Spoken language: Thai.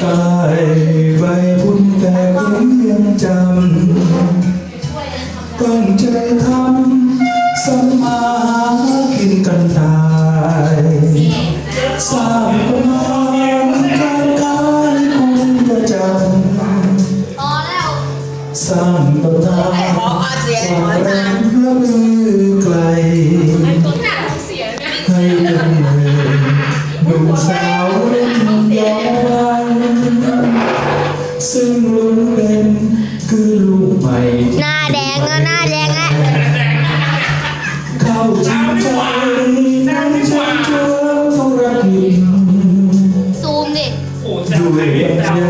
ใต้ใบบุญแต่ผมยังจำ ตั้งใจทำสมมาหากินกันตายสร้างปัญหาการค้าในคงประจำพอแล้วสร้างตำนานสร้างแรงระบือไกลตัวหนักเสียเนี่ยให้เป็นเมืองหนุ่มสาวรุ่นย้อนซึ่งลุ้นเป็นคือลูกใหม่ น